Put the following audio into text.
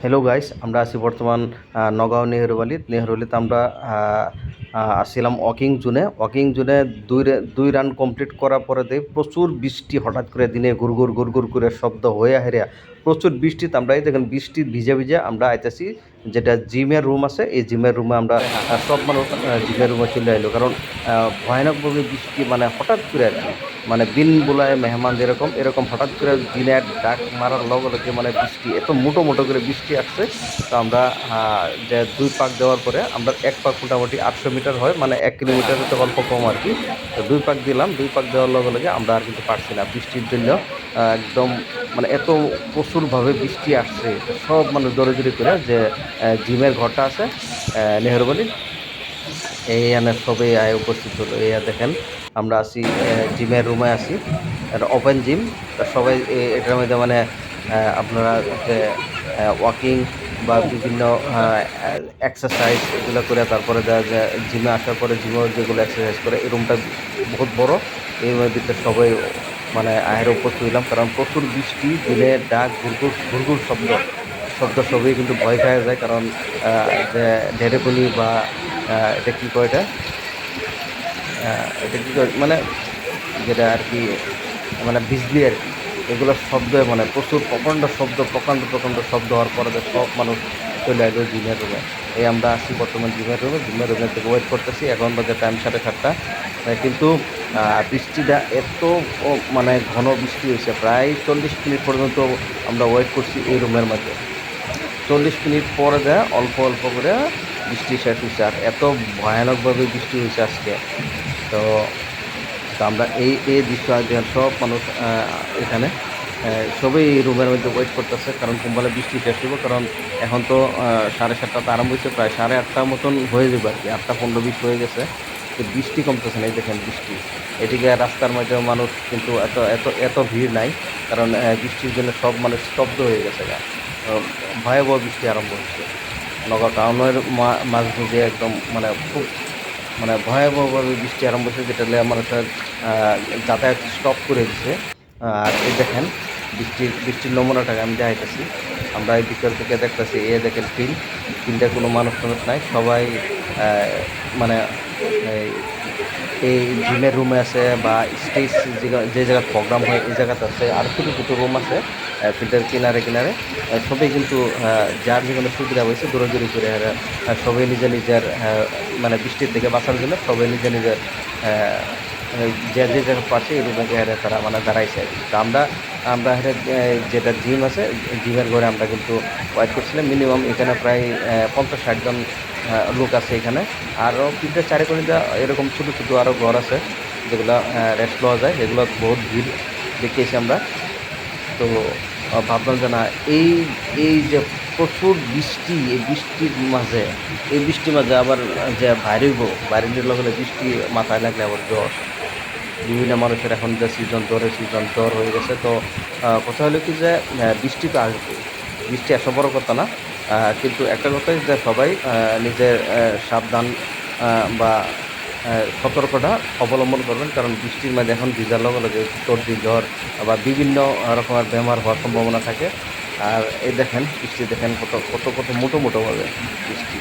Hello guys আমরা আছি বর্তমান নগাঁও নেহরুবালিত নেহরুবালিতে আমরা আসছিলাম ওয়াকিং জুনে ওয়াকিং জুনে দুই দুই রান কমপ্লিট করার পরে প্রচুর বৃষ্টি হঠাৎ করে দিনে গুড়গুড় গুড়গুড় করে শব্দ হয়ে হেরিয়া প্রচুর বৃষ্টিতে আমরা এই দেখেন বৃষ্টি ভিজে ভিজে আমরা আইতেছি। যেটা জিমের রুম আছে, এই জিমের রুমে আমরা সব মানুষ জিমের রুমে চলে আইলো। কারণ ভয়ানকভাবে বৃষ্টি মানে হঠাৎ করে আর কি। মানে বিন বোলায়, মেহমান যেরকম, এরকম হঠাৎ করে দিনের ডাক মারার লগে লগে মানে বৃষ্টি, এত মোটো মোটো করে বৃষ্টি আসছে। তো আমরা যে দুই পাক দেওয়ার পরে আমরা এক পাক মোটামুটি আটশো মিটার হয় মানে এক কিলোমিটার তো অল্প কম আর কি। তো দুই পাক দিলাম, দুই পাক দেওয়ার লগে লগে আমরা আর কিন্তু পারছি না বৃষ্টির জন্য। একদম মানে এত প্রচুরভাবে বৃষ্টি আসছে সব মানুষ দৌড়ে করে যে জিমের ঘরটা আছে আহ, নেহরুবালি এই এনে সবাই আয় উপস্থিত হলো। এই দেখেন আমরা আহ, জিমের রুমে আছি। এটা ওপেন জিম সবাই এটার মধ্যে মানে আপনারা যে ওয়াকিং বা বিভিন্ন এক্সারসাইজ এগুলো করে তারপরে জিমে আসার পরে জিমে যেগুলো এক্সারসাইজ করে এই রুমটা বহুত বড়। এই ভিতরে সবাই মানে আয়ের উপস্থিত হইলাম কারণ প্রচুর বৃষ্টি দিনে ডাক, ঘুরঘুর ঘুরঘুর শব্দ শব্দ সবই কিন্তু ভয় খাওয়া যায়, কারণ যে ঢেরেকুনি বা এটা কী কয় এটা? এটা কী কয় মানে যেটা আর কি মানে বিজলি আর কি, এগুলো শব্দ মানে প্রচুর প্রকাণ্ড শব্দ, প্রকাণ্ড প্রকাণ্ড শব্দ হওয়ার পরে যে সব মানুষ চলে আসবে জিমের রুমে এই আমরা আসি বর্তমান জিমের রুমে জিমের রুমে থেকে ওয়েট করতেছি, এখন বাজে টাইম সাড়ে সাতটা। কিন্তু বৃষ্টিটা এত মানে ঘন বৃষ্টি হয়েছে। প্রায় চল্লিশ মিনিট পর্যন্ত আমরা ওয়েট করছি এই রুমের মধ্যে। চল্লিশ মিনিট পরে দেয় অল্প অল্প করে বৃষ্টি শেষ হয়েছে, আর এত ভয়ানকভাবে বৃষ্টি হয়েছে আজকে। তো আমরা এই এই দৃশ্য আজ দেখেন, সব মানুষ এখানে সবাই এই রুমের মধ্যে ওয়েট করতেছে, কারণ কোম্পানি বৃষ্টি শেষ হইব, কারণ এখন তো সাড়ে সাতটাতে আরম্ভ হয়েছে, প্রায় সাড়ে আটটার মতন হয়ে যাবে আর কি, আটটা পনেরো বিশ হয়ে গেছে। তো বৃষ্টি কমতেছে না, এই দেখেন বৃষ্টি। এদিকে রাস্তার মধ্যে মানুষ কিন্তু এত এত এত ভিড় নাই, কারণ বৃষ্টির জন্য সব মানুষ স্তব্ধ হয়ে গেছে গা। ভয়াবহ বৃষ্টি আরম্ভ হচ্ছে। নগর টাউনের মাঝ বুঝে একদম মানে খুব মানে ভয়াবহভাবে বৃষ্টি আরম্ভ হয়েছে যেটা মানুষের যাতায়াত স্টপ করে দিছে। আর এই দেখেন, বৃষ্টির বৃষ্টির নমুনাটাকে আমি দেখাইতেছি। আমরা এই ভিতর থেকে দেখতেছি এ দেখেন ফিল্ড। ফিল্ডে কোনো মানুষ নাই, সবাই মানে এই জিমের রুমে আছে বা স্টেজ যে জায়গায় প্রোগ্রাম হয়, এই জায়গাতে আছে আর কিছু ছোটো রুম আছে ফিল্টার কিনারে কিনারে। সবই কিন্তু যার যেখানে সুবিধা হয়েছে দৌড়াদৌড়ি করে সবাই নিজের নিজের মানে বৃষ্টির থেকে বাঁচার জন্য সবাই নিজের নিজের যে যে জায়গা পাচ্ছে এই রুমে তারা মানে দাঁড়াইছে। তো আমরা আমরা হেরে যেটা জিম আছে জিমের ঘরে আমরা কিন্তু ওয়েট করছিলাম। মিনিমাম এখানে প্রায় পঞ্চাশ ষাট জন আহ, লোক আছে এখানে। আরও ফিল্ডের চারিকোণিতে এরকম ছোটো ছোটো আরও ঘর আছে যেগুলো রেস্ট লওয়া যায়। এগুলো বহুত ভিড় দেখিয়েছি আমরা। তো ভাবলাম যে না এই এই যে প্রচুর বৃষ্টি এই বৃষ্টির মাঝে এই বৃষ্টির মাঝে আবার যে বাইরেব বাইরের লগে বৃষ্টি মাথায় লাগলে আবার জ্বর। বিভিন্ন মানুষের এখন যে সিজন জ্বরের সিজন জ্বর হয়ে গেছে তো কথা হলো কি যে বৃষ্টি তো আসবে। বৃষ্টি আসা বড় কথা না। কিন্তু একটা কথাই যে সবাই নিজের সাবধান বা আহ, সতর্কতা অবলম্বন করবেন। কারণ বৃষ্টির মাঝে এখন ভিজার লগে লগে সর্দি জ্বর বা বিভিন্ন রকমের বেমার হওয়ার সম্ভাবনা থাকে। আর এই দেখেন বৃষ্টি দেখেন কত কত কত মোটো মোটোভাবে বৃষ্টি।